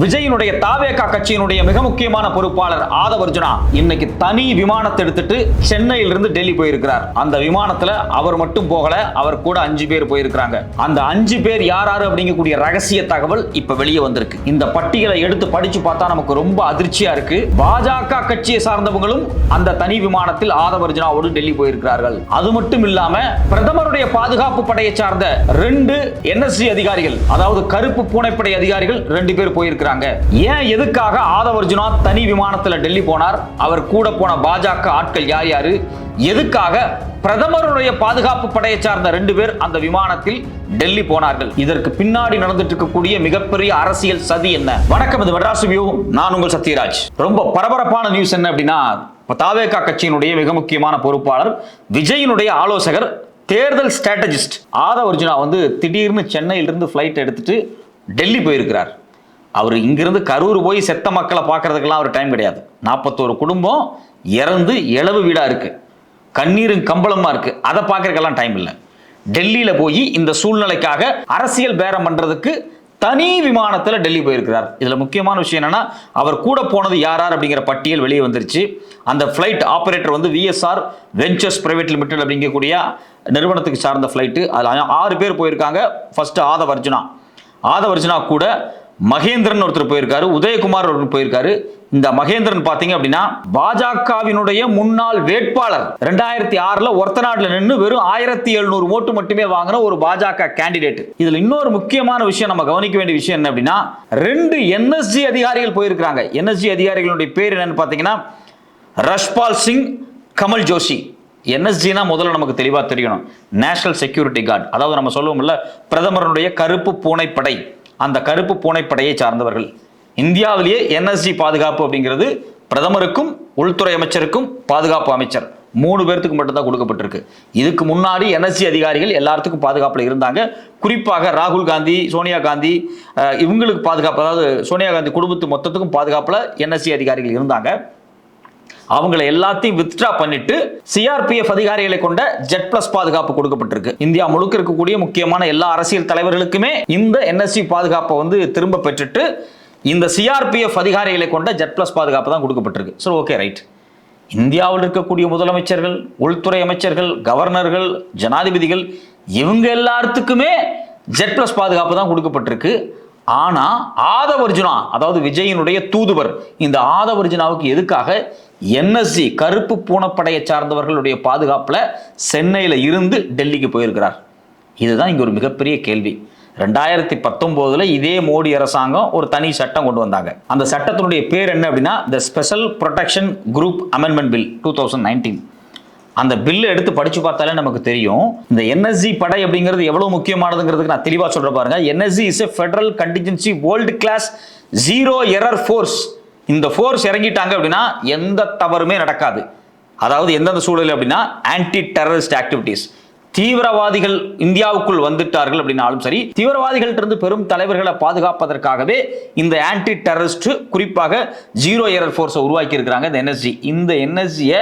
விஜயினுடைய தாவேகா கட்சியினுடைய மிக முக்கியமான பொறுப்பாளர் ஆதவர்ஜுனா இன்னைக்கு தனி விமானத்தை எடுத்துட்டு சென்னையிலிருந்து டெல்லி போயிருக்கிறார். அந்த விமானத்துல அவர் மட்டும் போகல அவர் கூட அஞ்சு பேர் போயிருக்கிறாங்க. அந்த அஞ்சு பேர் யார் யாரு அப்படிங்கக்கூடிய ரகசிய தகவல் இப்ப வெளியே வந்திருக்கு. இந்த பட்டியலை எடுத்து படிச்சு பார்த்தா நமக்கு ரொம்ப அதிர்ச்சியா இருக்கு. பாஜக கட்சியை சார்ந்தவங்களும் அந்த தனி விமானத்தில் ஆதவர்ஜுனாவோடு டெல்லி போயிருக்கிறார்கள். அது மட்டும் இல்லாம பிரதமருடைய பாதுகாப்பு படையை சார்ந்த ரெண்டு என்எஸ்சி அதிகாரிகள் அதாவது கருப்பு பூனைப்படை அதிகாரிகள் ரெண்டு பேர் இருக்கிறாங்க ஏன் எதுக்காக ஆதவர்ஜுனா தனி விமானத்துல டெல்லி போனார்? அவர் கூட போன பாஜக ஆட்கள் யார் யாரு? எதுக்காக பிரதமருடைய பாதுகாப்பு படையை சார்ந்த ரெண்டு பேர் அந்த விமானத்தில் டெல்லி போனார்கள்? இதற்கு பின்னாடி நடந்துட்டு இருக்கக்கூடிய மிகப்பெரிய அரசியல் சதி என்ன? வணக்கம் இது மெட்ராஸ் வியூ. நான் உங்கள் சத்யராஜ். ரொம்ப பரபரப்பான நியூஸ் என்ன அப்படின்னா தாவேகா கட்சியினுடைய மிக முக்கியமான பொறுப்பாளர் விஜயினுடைய ஆலோசகர் தேர்தல் ஸ்ட்ராட்டஜிஸ்ட் ஆதவர்ஜுனா வந்து திடீர்னு சென்னையிலிருந்து ஃப்ளைட் எடுத்துட்டு டெல்லி போயிருக்கிறார். அவர் இங்கிருந்து கரூர் போய் செத்த மக்களை பார்க்கறதுக்கெல்லாம் அவர் டைம் கிடையாது. நாற்பத்தோரு குடும்பம் இறந்து இளவு வீடாக இருக்கு. கண்ணீரும் கம்பளமாக இருக்கு. அதை பார்க்கறதுக்கெல்லாம் டைம் இல்லை. டெல்லியில் போய் இந்த சூழ்நிலைக்காக அரசியல் பேரம் பண்ணுறதுக்கு தனி விமானத்தில் டெல்லி போயிருக்கிறார். இதில் முக்கியமான விஷயம் என்னென்னா அவர் கூட போனது யார் யார் அப்படிங்கிற பட்டியல் வெளியே வந்துருச்சு. அந்த ஃப்ளைட் ஆப்ரேட்டர் வந்து விஎஸ்ஆர் வெஞ்சர்ஸ் பிரைவேட் லிமிடெட் அப்படிங்கக்கூடிய நிறுவனத்துக்கு சார்ந்த ஃப்ளைட்டு அதில் ஆறு பேர் போயிருக்காங்க. ஃபர்ஸ்ட் ஆதவர்ஜுனா. ஆதவர்ஜுனா கூட மகேந்திரன் ஒருத்தர் போயிருக்காரு உதயகுமார் ஒருத்தர் போயிருக்காரு. இந்த மகேந்திரன் பாத்தீங்க அப்படின்னா பாஜகவினுடைய முன்னாள் வேட்பாளர். ரெண்டாயிரத்தி ஆறுல ஒருத்த நாட்டுல நின்று வெறும் ஆயிரத்தி எழுநூறு ஓட்டு மட்டுமே வாங்கின ஒரு பாஜக கேண்டிடேட் இதுல இன்னொரு முக்கியமான விஷயம் நம்ம கவனிக்க வேண்டிய விஷயம் என்ன அப்படின்னா ரெண்டு என்எஸ்ஜி அதிகாரிகள் போயிருக்கிறாங்க. என்எஸ்ஜி அதிகாரிகளுடைய பேர் என்னன்னு பாத்தீங்கன்னா ரஷ்பால் சிங் கமல் ஜோஷி. என்எஸ்ஜினா முதல்ல நமக்கு தெளிவாக தெரியணும் நேஷனல் செக்யூரிட்டி கார்டு அதாவது நம்ம சொல்லுவோம்ல பிரதமருடைய கருப்பு பூனைப்படை. அந்த கருப்பு பூனைப்படையை சார்ந்தவர்கள். இந்தியாவிலேயே என்எஸ்ஜி பாதுகாப்பு அப்படிங்கிறது பிரதமருக்கும் உள்துறை அமைச்சருக்கும் பாதுகாப்பு அமைச்சர். மூணு பேர்த்துக்கு மட்டும்தான் கொடுக்கப்பட்டிருக்கு. இதுக்கு முன்னாடி என்எஸ்சி அதிகாரிகள் எல்லாத்துக்கும் பாதுகாப்பில் இருந்தாங்க. குறிப்பாக ராகுல் காந்தி சோனியா காந்தி இவங்களுக்கு பாதுகாப்பு அதாவது சோனியா காந்தி குடும்பத்து மொத்தத்துக்கும் பாதுகாப்பில் என்எஸ்சி அதிகாரிகள் இருந்தாங்க. அவங்களை எல்லாத்தையும் வித்ட்ரா பண்ணிட்டு சிஆர்பிஎஃப் அதிகாரிகளை கொண்ட ஜெட் பிளஸ் பாதுகாப்பு கொடுக்கப்பட்டிருக்கு. இந்தியா முழுக்க இருக்கக்கூடிய முக்கியமான எல்லா அரசியல் தலைவர்களுக்குமே இந்த என்எஸ்சி பாதுகாப்பை வந்து திரும்ப பெற்றுட்டு இந்த சிஆர்பிஎஃப் அதிகாரிகளை கொண்ட ஜெட் பிளஸ் பாதுகாப்பு தான் கொடுக்கப்பட்டிருக்கு. சரி ஓகே ரைட் இந்தியாவில் இருக்கக்கூடிய முதலமைச்சர்கள் உள்துறை அமைச்சர்கள் கவர்னர்கள் ஜனாதிபதிகள் இவங்க எல்லாத்துக்குமே ஜெட் பிளஸ் பாதுகாப்பு தான் கொடுக்கப்பட்டிருக்கு. ஆனால் ஆதவர்ஜுனா அதாவது விஜயினுடைய தூதுவர் இந்த ஆதவர்ஜுனாவுக்கு எதுக்காக என்எஸ்சி கருப்பு பூனப்படையை சார்ந்தவர்களுடைய பாதுகாப்பில் சென்னையில் இருந்து டெல்லிக்கு போயிருக்கிறார். இதுதான் இங்கே ஒரு மிகப்பெரிய கேள்வி. ரெண்டாயிரத்தி பத்தொம்போதில் இதே மோடி அரசாங்கம் ஒரு தனி சட்டம் கொண்டு வந்தாங்க. அந்த சட்டத்தினுடைய பேர் என்ன அப்படின்னா the special protection group amendment bill two thousand nineteen அந்த பில்லை எடுத்து படிச்சு பார்த்தாலே நமக்கு தெரியும் இந்த என்எஸ்சி படை அப்படிங்கிறது எவ்வளவு முக்கியமானதுங்கிறதுக்கு நான் தெளிவாக சொல்ற பாருங்க. NSC is a federal contingency world class zero error force இந்த ஃபோர்ஸ் இறங்கிட்டாங்க அப்படின்னா எந்த தவறுமே நடக்காது. அதாவது எந்தெந்த சூழல் அப்படின்னா ஆன்டி டெரரிஸ்ட் ஆக்டிவிட்டீஸ் தீவிரவாதிகள் இந்தியாவுக்குள் வந்துட்டார்கள் அப்படின்னாலும் சரி தீவிரவாதிகள்ட்ட இருந்து பெரும் தலைவர்களை பாதுகாப்பதற்காகவே இந்த ஆன்டி டெரரிஸ்ட் குறிப்பாக ஜீரோ ஏரர் ஃபோர்ஸை உருவாக்கி இருக்கிறாங்க இந்த என்எஸ்ஜி இந்த என்எஸ்ஜியை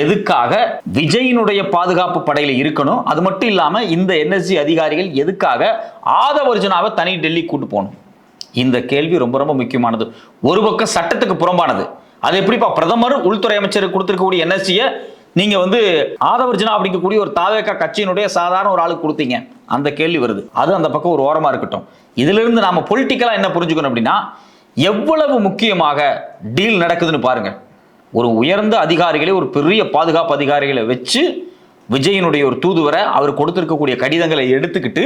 எதுக்காக விஜயினுடைய பாதுகாப்பு படையில் இருக்கணும்? அது மட்டும் இல்லாமல் இந்த என்எஸ்ஜி அதிகாரிகள் எதுக்காக ஆதவர்ஜுனாவை தனி டெல்லி கூட்டு போகணும்? இந்த கேள்வி ரொம்ப ரொம்ப முக்கியமானது. ஒரு பக்கம் சட்டத்துக்கு புறம்பானது. அது எப்படிப்பா பிரதமர் உள்துறை அமைச்சருக்கு கொடுத்துருக்கக்கூடிய என்எஸ்சியை நீங்க வந்து ஆதவர்ஜனா அப்படிங்கக்கூடிய ஒரு தாவேக்கா கட்சியினுடைய சாதாரண ஒரு ஆளுக்கு கொடுத்தீங்க. அந்த கேள்வி வருது. அது அந்த பக்கம் ஒரு ஓரமா இருக்கட்டும். இதுல இருந்து நாம பொலிட்டிக்கலா என்ன புரிஞ்சுக்கணும் அப்படின்னா எவ்வளவு முக்கியமாக டீல் நடக்குதுன்னு பாருங்க. ஒரு உயர்ந்த அதிகாரிகளை ஒரு பெரிய பாதுகாப்பு அதிகாரிகளை வச்சு விஜயனுடைய ஒரு தூதுவரை அவர் கொடுத்திருக்கக்கூடிய கடிதங்களை எடுத்துக்கிட்டு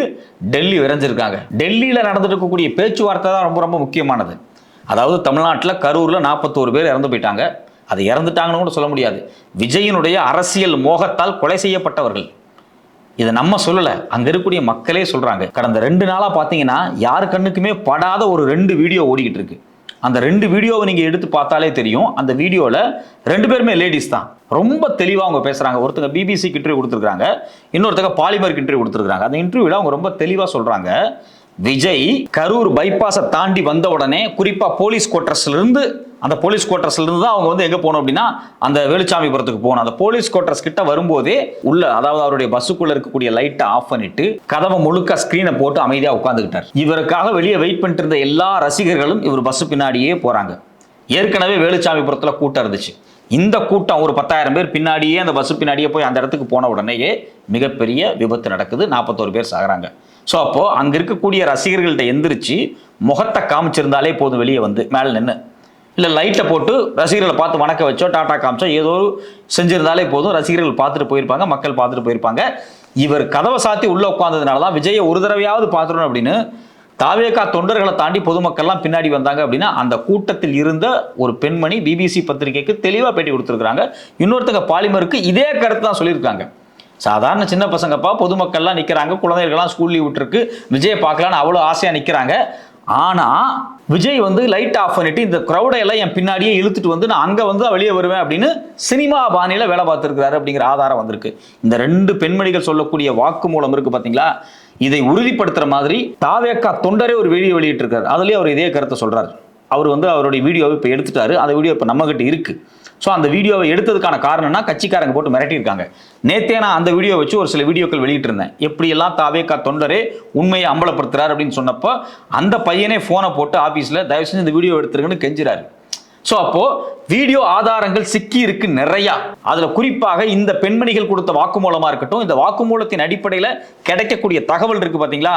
டெல்லி விரைஞ்சிருக்காங்க. டெல்லியில் நடந்துட்டு இருக்கக்கூடிய பேச்சுவார்த்தை தான் ரொம்ப ரொம்ப முக்கியமானது. அதாவது தமிழ்நாட்டில் கரூரில் நாற்பத்தோரு பேர் இறந்து போயிட்டாங்க. அது இறந்துட்டாங்கன்னு கூட சொல்ல முடியாது. விஜயனுடைய அரசியல் மோகத்தால் கொலை செய்யப்பட்டவர்கள். இதை நம்ம சொல்லலை. அங்கே இருக்கக்கூடிய மக்களே சொல்கிறாங்க கடந்த ரெண்டு நாளாக பார்த்தீங்கன்னா யார் கண்ணுக்குமே படாத ஒரு ரெண்டு வீடியோ ஓடிக்கிட்டு இருக்கு. அந்த ரெண்டு வீடியோவை நீங்கள் எடுத்து பார்த்தாலே தெரியும். அந்த வீடியோவில் ரெண்டு பேருமே லேடிஸ் தான். ரொம்ப தெளிவாக அவங்க பேசுகிறாங்க ஒருத்தங்க பிபிசிக்கு இன்டர்வியூ கொடுத்துருக்காங்க இன்னொருத்தங்க பாலிமருக்கு இன்டர்வியூ கொடுத்துருக்காங்க அந்த இன்டர்வியூவில் அவங்க ரொம்ப தெளிவாக சொல்கிறாங்க விஜய் கரூர் பைபாஸை தாண்டி வந்த உடனே குறிப்பாக போலீஸ் குவார்ட்டர்ஸ்ல இருந்து அந்த போலீஸ் குவார்டர்ஸ்ல இருந்து தான் அவங்க வந்து எங்க போகணும் அப்படின்னா அந்த வேலுச்சாமிபுரத்துக்கு போகணும் அந்த போலீஸ் குவார்டர்ஸ் கிட்ட வரும்போதே உள்ள அதாவது அவருடைய பஸ்ஸுக்குள்ள இருக்கக்கூடிய லைட்டை ஆஃப் பண்ணிட்டு கதவை முழுக்க ஸ்கிரீனை போட்டு அமைதியாக உட்காந்துக்கிட்டார் இவருக்காக வெளியே வெயிட் பண்ணிட்டு இருந்த எல்லா ரசிகர்களும் இவர் பஸ் பின்னாடியே போறாங்க. ஏற்கனவே வேலுச்சாமிபுரத்தில் கூட்டம் இருந்துச்சு. இந்த கூட்டம் ஒரு பத்தாயிரம் பேர் பின்னாடியே அந்த பஸ் பின்னாடியே போய் அந்த இடத்துக்கு போன உடனேயே மிகப்பெரிய விபத்து நடக்குது. நாற்பத்தோரு பேர் சாகுறாங்க. ஸோ அப்போது அங்கே இருக்கக்கூடிய ரசிகர்கள்ட்ட எந்திரிச்சு முகத்தை காமிச்சிருந்தாலே போதும் வெளியே வந்து மேலே நின்று இல்லை லைட்டை போட்டு ரசிகர்களை பார்த்து வணக்க வச்சோ டாட்டா காமிச்சோ ஏதோ ஒரு செஞ்சிருந்தாலே போதும். ரசிகர்கள் பார்த்துட்டு போயிருப்பாங்க மக்கள் பார்த்துட்டு போயிருப்பாங்க. இவர் கதவை சாத்தி உள்ள உட்காந்ததுனால தான் விஜயை ஒரு தடவையாவது பார்த்துடணும் அப்படின்னு தாவேகா தொண்டர்களை தாண்டி பொதுமக்கள்லாம் பின்னாடி வந்தாங்க அப்படின்னா அந்த கூட்டத்தில் இருந்த ஒரு பெண்மணி பிபிசி பத்திரிகைக்கு தெளிவாக பேட்டி கொடுத்துருக்காங்க இன்னொருத்தங்க பாலிமருக்கு இதே கருத்து தான் சொல்லியிருக்காங்க. சாதாரண சின்ன பசங்கப்பா பொதுமக்கள்லாம் நிற்கிறாங்க குழந்தைகள்லாம் ஸ்கூல் லீவ் விட்டுருக்கு விஜயை பார்க்கலான்னு அவ்வளோ ஆசையாக நிற்கிறாங்க ஆனால் விஜய் வந்து லைட் ஆஃப் பண்ணிட்டு இந்த க்ரௌடை எல்லாம் என் பின்னாடியே இழுத்துட்டு வந்து நான் அங்கே வந்து தான் வெளியே வருவேன் அப்படின்னு சினிமா பாணியில் வேலை பார்த்துருக்கிறாரு அப்படிங்கிற ஆதாரம் வந்திருக்கு. இந்த ரெண்டு பெண்மணிகள் சொல்லக்கூடிய வாக்கு மூலம் இருக்கு பார்த்தீங்களா இதை உறுதிப்படுத்துற மாதிரி தாவேக்கா தொண்டரே ஒரு வீடியோ வெளியிட்டிருக்காரு. அதுலேயே அவர் இதே கருத்தை சொல்றாரு. அவர் வந்து அவருடைய வீடியோவை இப்போ எடுத்துட்டாரு. அந்த வீடியோ இப்போ நம்மகிட்ட இருக்குது ஸோ அந்த வீடியோவை எடுத்ததுக்கான காரணம்னா கட்சிக்காரங்க போட்டு மிரட்டியிருக்காங்க. நேத்தே நான் அந்த வீடியோ வச்சு ஒரு சில வீடியோக்கள் வெளியிட்டிருந்தேன். எப்படியெல்லாம் தாவேக்கா தொண்டரே உண்மையை அம்பலப்படுத்துறாரு அப்படின்னு சொன்னப்போ அந்த பையனே ஃபோனை போட்டு ஆஃபீஸில் தயவு செஞ்சு இந்த வீடியோ எடுத்துருங்கன்னு கெஞ்சுறாரு. ஸோ அப்போது வீடியோ ஆதாரங்கள் சிக்கி இருக்கு நிறையா. அதில் குறிப்பாக இந்த பெண்மணிகள் கொடுத்த வாக்குமூலமாக இருக்கட்டும் இந்த வாக்குமூலத்தின் அடிப்படையில் கிடைக்கக்கூடிய தகவல் இருக்குது பார்த்தீங்களா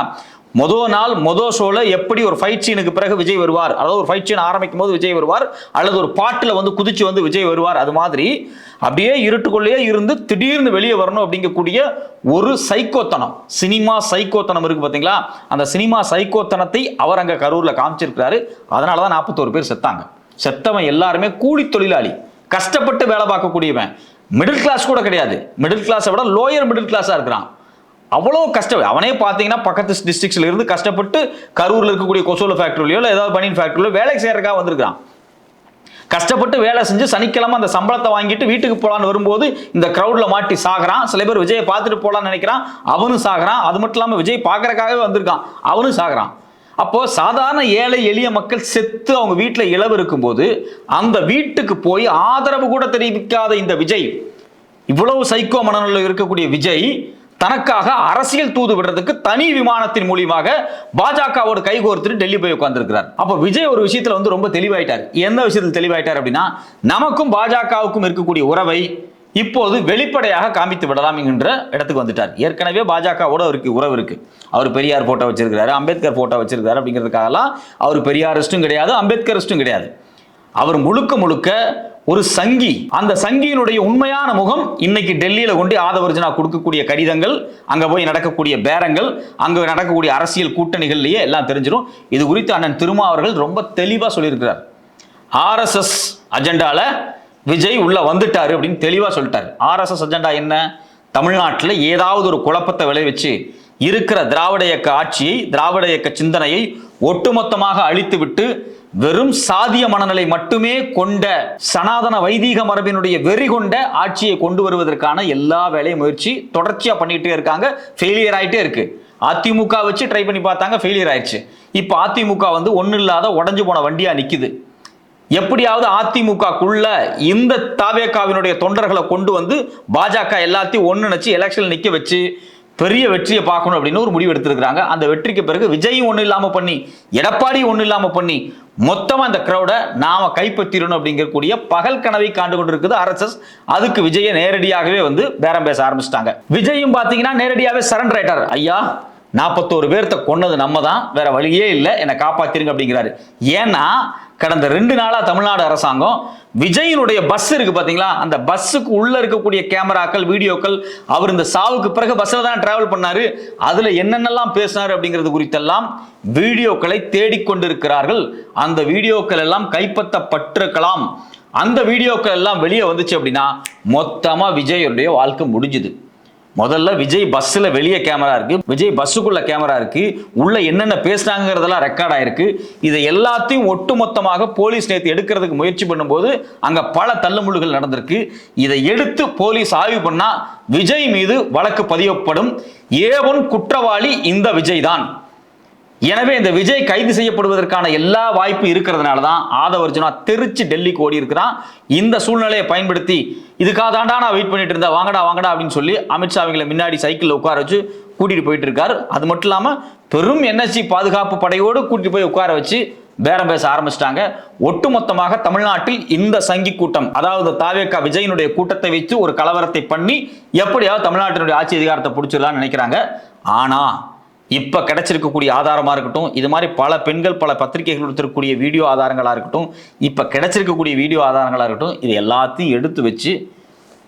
மொதல் நாள் மொதல் ஷோல எப்படி ஒரு ஃபைட் சீனுக்கு பிறகு விஜய் வருவார்? அதாவது ஒரு ஃபைட் சீன் ஆரம்பிக்கும் போது விஜய் வருவார் அல்லது ஒரு பாட்டில் வந்து குதிச்சு வந்து விஜய் வருவார் அது மாதிரி அப்படியே இருட்டுக்குள்ளேயே இருந்து திடீர்னு வெளியே வரணும் அப்படிங்கக்கூடிய ஒரு சைக்கோத்தனம். சினிமா சைக்கோத்தனம் இருக்கு பார்த்தீங்களா அந்த சினிமா சைக்கோத்தனத்தை அவர் அங்கே கரூரில் காமிச்சிருக்கிறாரு. அதனால தான் நாற்பத்தோரு பேர் செத்தாங்க. செத்தவன் எல்லாருமே கூலி தொழிலாளி. கஷ்டப்பட்டு வேலை பார்க்கக்கூடியவன். மிடில் கிளாஸ் கூட கிடையாது. மிடில் கிளாஸை விட லோயர் மிடில் கிளாஸாக இருக்கிறான். அவ்வளோ கஷ்டம் அவனே பார்த்தீங்கன்னா பக்கத்து டிஸ்ட்ரிக்ஸ்ல இருந்து கஷ்டப்பட்டு கரூரில் இருக்கக்கூடிய கொசோல ஃபேக்டரிலையோ இல்லை ஏதாவது பனியன் ஃபேக்ட்ரியிலோ வேலைக்கு செய்யறதுக்காக வந்திருக்கான் கஷ்டப்பட்டு வேலை செஞ்சு சனிக்கிழமை அந்த சம்பளத்தை வாங்கிட்டு வீட்டுக்கு போகலான்னு வரும்போது இந்த க்ரௌடில் மாட்டி சாகிறான். சில பேர் விஜயை பார்த்துட்டு போகலான்னு நினைக்கிறான். அவனும் சாகிறான். அது மட்டும் இல்லாமல் விஜய் பார்க்கறக்காகவே வந்திருக்கான். அவனும் சாகிறான். அப்போது சாதாரண ஏழை எளிய மக்கள் செத்து அவங்க வீட்டில் இழவு இருக்கும்போது அந்த வீட்டுக்கு போய் ஆதரவு கூட தெரிவிக்காத இந்த விஜய் இவ்வளவு சைக்கோ மனநிலை இருக்கக்கூடிய விஜய் தனக்காக அரசியல் தூது விடுறதுக்கு தனி விமானத்தின் மூலியமாக பாஜகவோட கைகோர்த்துட்டு டெல்லி போய் உட்கார்ந்திருக்கிறார் அப்போ விஜய் ஒரு விஷயத்தில் வந்து ரொம்ப தெளிவாயிட்டார். எந்த விஷயத்தில் தெளிவாயிட்டார் அப்படின்னா நமக்கும் பாஜகவுக்கும் இருக்கக்கூடிய உறவை இப்போது வெளிப்படையாக காமித்து விடலாம் என்கின்ற இடத்துக்கு வந்துட்டார். ஏற்கனவே பாஜகவோட அவருக்கு உறவு இருக்கு. அவர் பெரியார் போட்டோ வச்சிருக்கிறாரு அம்பேத்கர் போட்டோ வச்சிருக்காரு அப்படிங்கிறதுக்காகலாம் அவர் பெரியாரிஸ்டும் கிடையாது அம்பேத்கரிஸ்டும் கிடையாது. அவர் முழுக்க முழுக்க ஒரு சங்கி. அந்த சங்கியினுடைய உண்மையான முகம் இன்னைக்கு டெல்லியில கொண்டு ஆதவர்ஜனா கொடுக்கக்கூடிய கடிதங்கள் அங்க போய் நடக்கக்கூடிய பேரங்கள் அங்க நடக்கக்கூடிய அரசியல் கூட்டணிகள்லயே எல்லாம் தெரிஞ்சிடும் இது குறித்து அண்ணன் திருமா அவர்கள் ரொம்ப தெளிவா சொல்லியிருக்கிறார். ஆர்எஸ்எஸ் அஜெண்டால விஜய் உள்ள வந்துட்டாரு அப்படின்னு தெளிவா சொல்லிட்டாரு. ஆர்எஸ்எஸ் அஜெண்டா என்ன? தமிழ்நாட்டில் ஏதாவது ஒரு குழப்பத்தை விளைவிச்சு இருக்கிற திராவிட இயக்க ஆட்சியை திராவிட இயக்க சிந்தனையை ஒட்டுமொத்தமாக அழித்துவிட்டு வெறும் சாதிய மனநிலை மட்டுமே கொண்ட சனாதன வைதீக மரபினுடைய வெறி கொண்ட ஆட்சியை கொண்டு வருவதற்கான எல்லா வேலையும் முயற்சி தொடர்ச்சியா பண்ணிட்டே இருக்காங்க. ஃபெயிலியர் ஆயிட்டே இருக்கு. அதிமுக வச்சு ட்ரை பண்ணி பார்த்தாங்க ஃபெயிலியர் ஆயிடுச்சு. இப்போ அதிமுக வந்து ஒன்றும் இல்லாத உடஞ்சு போன வண்டியா நிக்குது. எப்படியாவது அதிமுகக்குள்ள இந்த தாவேக்காவினுடைய தொண்டர்களை கொண்டு வந்து பாஜக எல்லாத்தையும் ஒன்று நினைச்சு எலெக்ஷன் நிக்க வச்சு பெரிய வெற்றியை பார்க்கணும் அப்படின்னு ஒரு முடிவு எடுத்திருக்கிறாங்க. அந்த வெற்றிக்கு பிறகு விஜயும் ஒன்றும் இல்லாமல் பண்ணி எடப்பாடி ஒன்றும் இல்லாமல் பண்ணி மொத்தமாக அந்த க்ரௌடை நாம் கைப்பற்றிடணும் அப்படிங்கக்கூடிய பகல் கனவை காண்டு கொண்டிருக்குது ஆர்எஸ்எஸ் அதுக்கு விஜயை நேரடியாகவே வந்து பேரம் பேச ஆரம்பிச்சிட்டாங்க. விஜயும் பார்த்தீங்கன்னா நேரடியாகவே சரண்டர் ஆயிட்டார். ஐயா நாற்பத்தோரு பேர்த்த கொன்னது நம்ம தான் வேற வழியே இல்லை. என்னை காப்பாத்திருங்க அப்படிங்கிறாரு. ஏன்னா கடந்த ரெண்டு நாளாக தமிழ்நாடு அரசாங்கம் விஜயினுடைய பஸ் இருக்கு பார்த்தீங்களா அந்த பஸ்ஸுக்கு உள்ள இருக்கக்கூடிய கேமராக்கள் வீடியோக்கள் அவர் இந்த சாவுக்கு பிறகு பஸ்ஸில் தான் டிராவல் பண்ணாரு. அதில் என்னென்னலாம் பேசினார் அப்படிங்கிறது குறித்தெல்லாம் வீடியோக்களை தேடிக்கொண்டிருக்கிறார்கள் அந்த வீடியோக்கள் எல்லாம் கைப்பற்றப்பட்டிருக்கலாம். அந்த வீடியோக்கள் எல்லாம் வெளியே வந்துச்சு அப்படின்னா மொத்தமாக விஜயனுடைய வாழ்க்கை முடிஞ்சுது. முதல்ல விஜய் பஸ்ஸில் வெளியே கேமரா இருக்கு. விஜய் பஸ்ஸுக்குள்ள கேமரா இருக்கு. உள்ள என்னென்ன பேசுனாங்கிறதெல்லாம் ரெக்கார்ட் ஆயிருக்கு. இதை எல்லாத்தையும் ஒட்டுமொத்தமாக போலீஸ் நேற்று எடுக்கிறதுக்கு முயற்சி பண்ணும்போது அங்க பல தள்ளுமுள்ளுகள் நடந்திருக்கு. இதை எடுத்து போலீஸ் ஆய்வு பண்ணா விஜய் மீது வழக்கு பதியப்படும். ஏவன் குற்றவாளி இந்த விஜய் தான். எனவே இந்த விஜய் கைது செய்யப்படுவதற்கான எல்லா வாய்ப்பு இருக்கிறதுனால தான் ஆதவர்ஜுனா தெரிச்சு டெல்லிக்கு ஓடி இருக்கிறான் இந்த சூழ்நிலையை பயன்படுத்தி இதுக்காக தாண்டா நான் வெயிட் பண்ணிட்டு இருந்தேன். வாங்கடா வாங்கடா அப்படின்னு சொல்லி அமித்ஷா அவங்களை முன்னாடி சைக்கிளில் உட்கார வச்சு கூட்டிட்டு போயிட்டு இருக்காரு. அது மட்டும் இல்லாமல் பெரும் என்எஸ்சி பாதுகாப்பு படையோடு கூட்டிட்டு போய் உட்கார வச்சு பேரம் பேச ஆரம்பிச்சிட்டாங்க. ஒட்டுமொத்தமாக தமிழ்நாட்டில் இந்த சங்கி கூட்டம் அதாவது தாவேக்கா விஜயனுடைய கூட்டத்தை வைத்து ஒரு கலவரத்தை பண்ணி எப்படியாவது தமிழ்நாட்டினுடைய ஆட்சி அதிகாரத்தை பிடிச்சிடலாம்னு நினைக்கிறாங்க. ஆனா இப்ப கிடைச்சிருக்கக்கூடிய ஆதாரமா இருக்கட்டும் இது மாதிரி பல பெண்கள் பல பத்திரிகைகள் எடுத்திருக்கக்கூடிய வீடியோ ஆதாரங்களா இருக்கட்டும் இப்ப கிடைச்சிருக்கக்கூடிய வீடியோ ஆதாரங்களா இருக்கட்டும் இது எல்லாத்தையும் எடுத்து வச்சு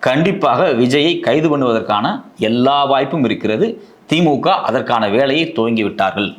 கண்டிப்பாக விஜயை கைது பண்ணுவதற்கான எல்லா வாய்ப்பும் இருக்கிறது. திமுக அதற்கான வேலையை துவங்கி விட்டார்கள்.